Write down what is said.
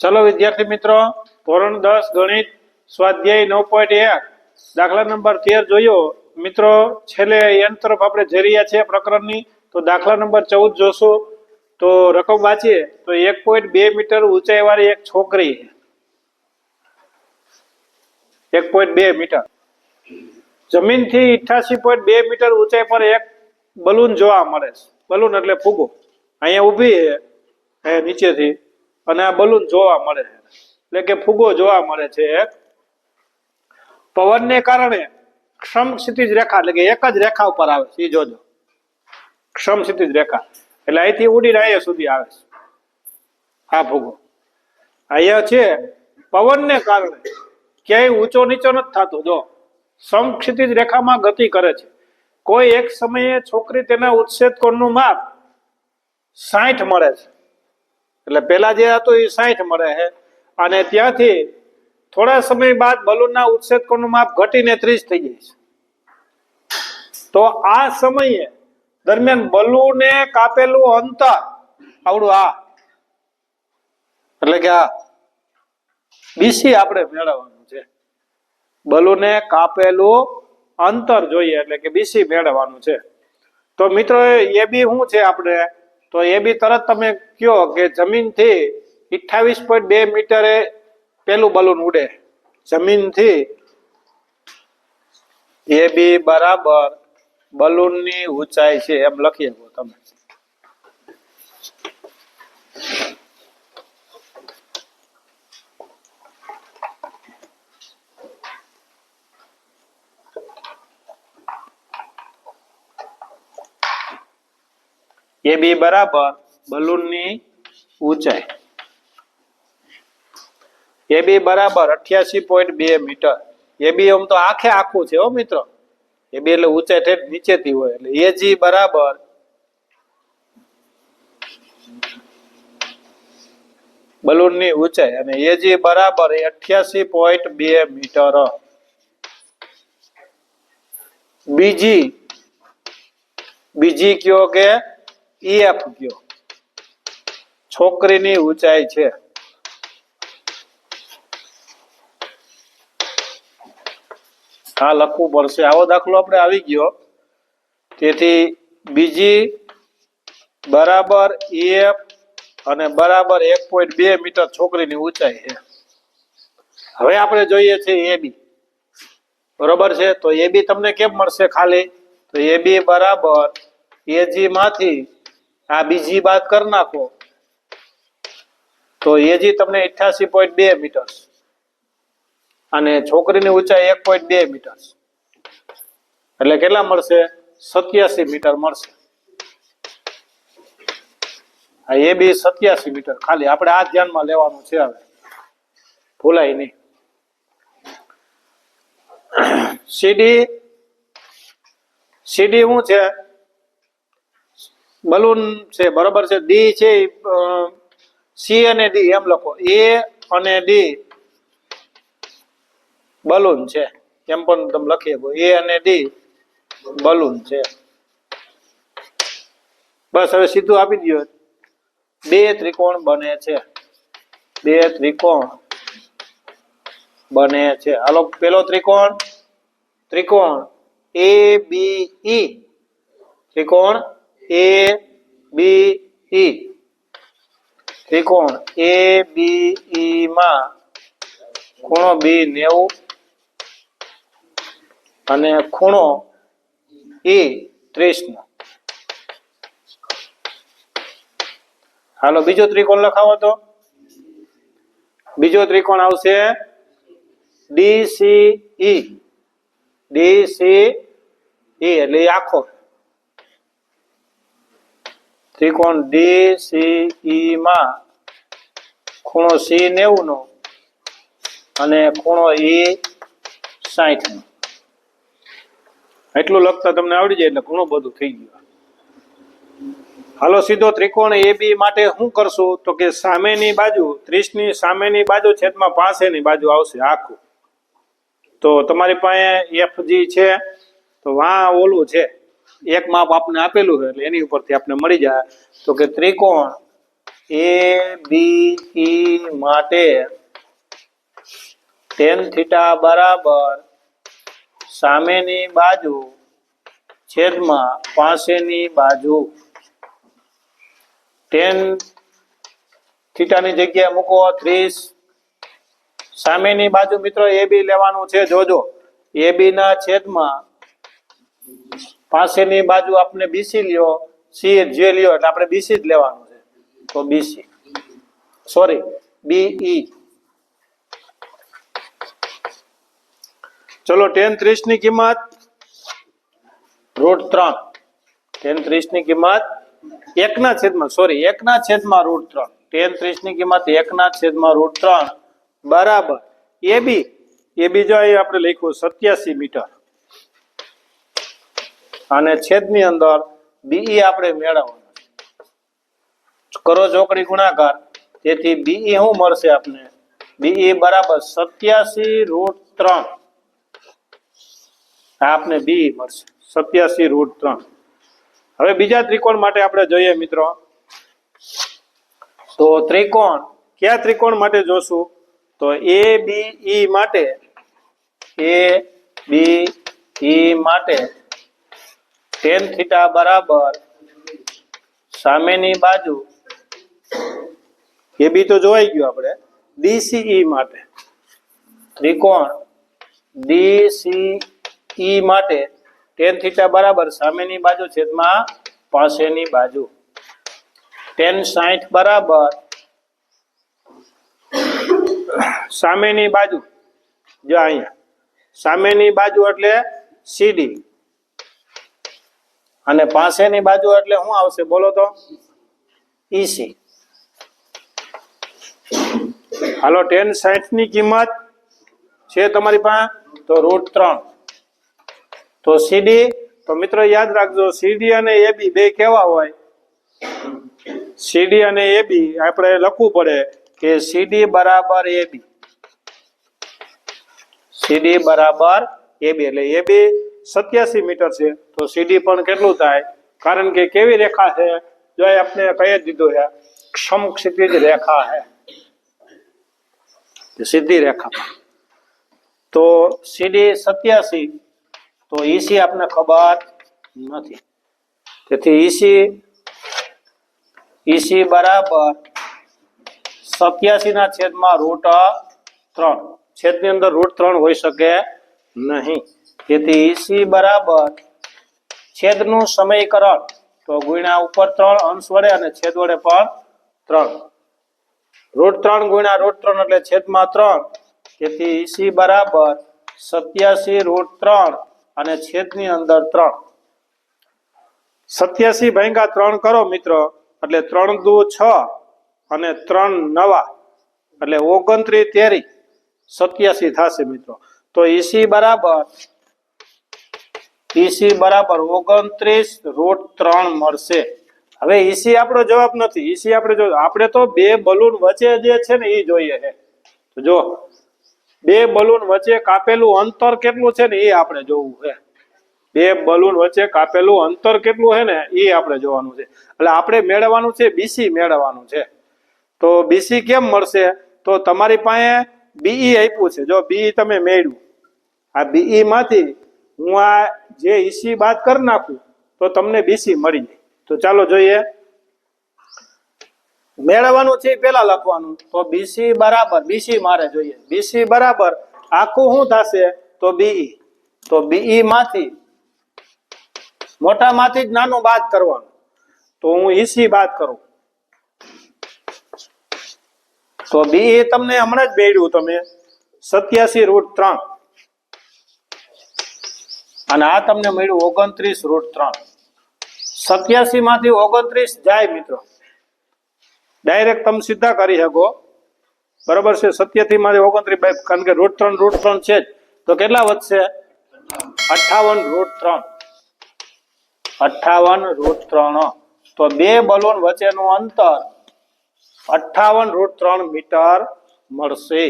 ચલો વિદ્યાર્થી મિત્રો, ધોરણ દસ ગણિત, સ્વાધ્યાય નવ પોઈન્ટ એક. દાખલા નંબર તેર જોયો. મિત્રો, છેલ્લે એન તરફ આપણે જઈ રહ્યા છીએ પ્રકરણની. તો દાખલા નંબર ચૌદ જોશું. તો રકમ વાંચીએ. તો એક પોઈન્ટ બે મીટર ઊંચાઈ વાળી એક છોકરી. એક પોઈન્ટ બે મીટર. જમીનથી ઇઠાસી પોઈન્ટ બે મીટર ઊંચાઈ પર એક બલૂન જોવા મળે છે. બલૂન એટલે ફૂગો. અહીંયા ઊભી છે. નીચેથી. અને આ બલૂન જોવા મળે છે. એટલે કે ફૂગો જોવા મળે છે પવનને કારણે ક્ષમ ક્ષિતિજ રેખા, એટલે કે એક જ રેખા ઉપર આવે છે એ જોજો. ક્ષમ ક્ષિતિજ રેખા. એટલે અહીંથી ઉડીને અહીંયા સુધી આવે છે. આ ફુગો. અહીંયા છે, પવનને કારણે ક્યાંય ઊંચો નીચો નથી થતો. જો સમક્ષિતિજ રેખામાં ગતિ કરે છે. કોઈ એક સમયે છોકરી તેના ઉચ્છેદ કોણનું માપ સાઠ મળે છે. એટલે પેલા જે હતું એ સાઠ મળે છે. અને ત્યાંથી થોડા સમય બાદ બલૂનના કોણનું માપ ઘટીને ત્રીસ થઈ જાય છે. તો આ સમયે દરમિયાન બલૂને કાપેલું અંતર આવડું આ. એટલે કે આ બીસી આપણે મેળવવાનું છે. બલૂને કાપેલું અંતર જોઈએ એટલે કે બીસી મેળવવાનું છે. તો મિત્રો, એ બી શું છે આપણે? તો એ બી તરત તમે કયો કે જમીનથી અઠ્ઠાવીસ પોઈન્ટ બે મીટરે પેલું બલૂન ઉડે. જમીનથી એ બી બરાબર બલૂનની ઊંચાઈ છે એમ લખી શકો તમે. એ બી બરાબર બલૂનની ઊંચાઈ. એ બી બરાબર અઠ્યાસી પોઈન્ટ બે મીટર. એ બી આમ તો આખે આખું છે હો મિત્રો. એ બી એટલે ઊંચાઈ ઠેઠ નીચેથી હોય એટલે એ જી બરાબર બલૂનની ઊંચાઈ અને એ જી બરાબર અઠ્યાસી પોઈન્ટ બે મીટર. બીજી બીજી કયો કે ઈએફ ગયો. છોકરીની ઊંચાઈ છે. હા લખવું પડશે. આવો દાખલો આપણે આવી ગયો. તેથી બીજી બરાબર ઈએફ અને બરાબર એક પોઈન્ટ બે મીટર છોકરીની ઊંચાઈ છે. હવે આપણે જોઈએ છે એ બી. બરોબર છે? તો એ બી તમને કેમ મળશે ખાલી? તો એ બી બરાબર. એજી માંથી આ બીજી બાદ કરી નાખો. તો એજી તમને અઠ્યાસી પોઈન્ટ બે મીટર અને છોકરીની ઊંચાઈ એક પોઈન્ટ બે મીટર એટલે કેટલા મળશે? સત્યાસી મીટર મળશે. એ બી સત્યાસી મીટર ખાલી આપણે આ ધ્યાનમાં લેવાનું છે હવે. ભૂલાય નહીં. સીડી સીડી શું છે? બલૂન છે, બરોબર છે, ડી છે સી અને ડી, એમ લખો. એ અને ડી બલૂન છે, એમ પણ તમે લખી શકો. એ અને ડી બલૂન છે. બસ હવે સીધું આપી દો બે ત્રિકોણ બને છે. બે ત્રિકોણ બને છે. હાલો, પેલો ત્રિકોણ ત્રિકોણ એ બી ઈ ત્રિકોણ એ બી ઈ ત્રિકોણ એ બી ઈ માં ખૂણો બી નેવું અને ખૂણો ઈ ત્રીસ હાલો, બીજો ત્રિકોણ લખાવો તો. બીજો ત્રિકોણ આવશે ડીસી ઈ ડીસી ઈ એટલે આખો. ત્રિકોણ ડી સી ઈ માં ખૂણો સી નેવું નો અને ખૂણો ઈ સાઠ નો. એટલું લખતા તમને આવડી જાય એટલે ઘણું બધું થઈ ગયું. હાલો સીધો ત્રિકોણ એ બી માટે શું કરશું તો કે સામેની બાજુ ત્રીસની સામેની બાજુ છેદમાં પાસેની બાજુ આવશે આખું. તો તમારી પાસે એફ જી છે, તો વા ઓલું છે. એક માપ આપને આપેલું છે એટલે એની ઉપરથી આપણે મળી જાય. તો કે ત્રિકોણ એ બી ઈ માટે ટેન થીટા બરાબર સામેની બાજુ છેદમાં પાસેની બાજુ. ટેન થીટાની જગ્યાએ મૂકો, ત્રીસ. સામેની બાજુ મિત્રો એ બી લેવાનું છે. જોજો. એ બી ના છેદમાં પાસેની બાજુ આપણે બીસી લ્યો સી જે લ્યો એટલે આપણે બીસી જ લેવાનું છે. તો બીસી સોરી બીઈ ચલો ટેન ત્રીસની કિંમત. રૂટ ત્રણ. ટેન ત્રીસની કિંમત. એકના છેદમાં સોરી એકના છેદમાં રૂટ ત્રણ. ટેન ત્રીસની કિંમત એકના છેદમાં રૂટ ત્રણ. બરાબર. એ બી એ બી જો આપણે લખ્યું સત્યાસી મીટર. અને છેદની અંદર બીઈ આપણે મેળવવાનું કરો ચોકડી ગુણાકાર. તેથી બીઈ શું મળશે આપને? બીઈ બરાબર સત્યાસી રૂટ ત્રણ. આપને બી મળશે. સત્યાસી રૂટ ત્રણ. હવે બીજા ત્રિકોણ માટે આપણે જોઈએ મિત્રો. તો ત્રિકોણ, કયા ત્રિકોણ માટે જોશું? તો એ બી ઈ માટે એ બી ઈ માટે ટેન થીટા બરાબર. સામેની બાજુ. એ બી તો જોઈ ગયું આપણે. ડીસીઈ માટે. ત્રિકોણ ડીસીઈ માટે ટેન થીટા બરાબર સામેની બાજુ છેદમાં પાસેની બાજુ. ટેન સાઠ બરાબર. સામેની બાજુ. જો અહીંયા. સામેની બાજુ એટલે સીડી અને પાસેની બાજુ એટલે શું આવશે? બોલો તો. ઈસી હાલો ટેન સાઠની કિંમત છે તમારી પાસે? તો રૂટ ત્રણ. તો સીડી તો મિત્રો યાદ રાખજો સીડી અને એબી બે કેવા હોય? સીડી અને એબી આપણે લખવું પડે કે સીડી બરાબર એબી સીડી બરાબર એબી એટલે એબી સત્યાસી મીટર છે. તો સીડી પણ કેટલું થાય? કારણ કે કેવી રેખા છે? જો એ આપણે કહી જ દીધું છે સમક્ષિતિજ રેખા છે. તે સીધી રેખા. તો સીડી સત્યાસી, તો ઈસી આપને ખબર નથી. તેથી ઈસી ઈસી બરાબર સત્યાસી ના છેદમાં રૂટ ત્રણ. છેદની અંદર રૂટ ત્રણ હોઈ શકે નહીં. તેથી ઈસી બરાબર છેદનું સમયકરણ. તો ગુણ્યા ઉપર ત્રણ, અંશ વડે અને છેદ વડે પણ ત્રણ. રૂટ ત્રણ ગુણ્યા રૂટ ત્રણ એટલે છેદમાં ત્રણ. તેથી ઈસી બરાબર સત્યાસી રૂટ ત્રણ અને છેદની અંદર ત્રણ. સત્યાસી ભાગ્યા ત્રણ કરો મિત્રો, એટલે ત્રણ દુ છ અને ત્રણ નવા. એટલે ઓગણત્રીસ તેરી. સત્યાસી થશે મિત્રો. તો ઈસી બરાબર ઈસી બરાબર ઓગણત્રીસ રૂટ ત્રણ મળશે. હવે ઈસી આપણો જવાબ નથી. ઈસી આપણે જો આપણે તો બે બલૂન વચ્ચે જે છે ને એ જોઈએ છે. જો, બે બલૂન વચ્ચે કાપેલું અંતર કેટલું છે ને એ આપણે જોવું છે. બે બલૂન વચ્ચે કાપેલું અંતર કેટલું છે ને એ આપણે જોવાનું છે. એટલે આપણે મેળવવાનું છે, બીસી મેળવવાનું છે. તો બીસી કેમ મળશે? તો તમારી પાસે બીઈ આપ્યું છે. જો બીઈ તમે મેળવ્યું. આ બીઈ માંથી હું આ જે ઈસી બાદ કરી નાખું, તો તમને બીસી મળી જાય. તો ચાલો જોઈએ. મેળવવાનું છે પેલા લખવાનું. તો બીસી બરાબર બીસી મારે જોઈએ. બીસી બરાબર, આખું શું થશે? તો બીઈ તો બીઈ માંથી, મોટામાંથી જ નાનું બાદ કરવાનું. તો હું ઈસી બાદ કરું. તો બીઈ તમને હમણાં જ બેડ્યું તમે. સત્યાસી રૂટ ત્રણ. અને આ તમને મળ્યું ઓગણત્રીસ રૂટ ત્રણ. સત્યાસી માંથી ઓગણત્રીસ જાય મિત્રો. ડાયરેક્ટ તમે સીધા કરી શકો. બરોબર છે? સત્યાસી મારી ઓગણત્રીસ બાય કારણ કે રૂટ ત્રણ રૂટ ત્રણ છે જ. તો કેટલા વધશે? અઠાવન રૂટ ત્રણ. અઠાવન રૂટ ત્રણ. તો બે બલૂન વચ્ચેનું અંતર અઠાવન રૂટ ત્રણ મીટર મળશે.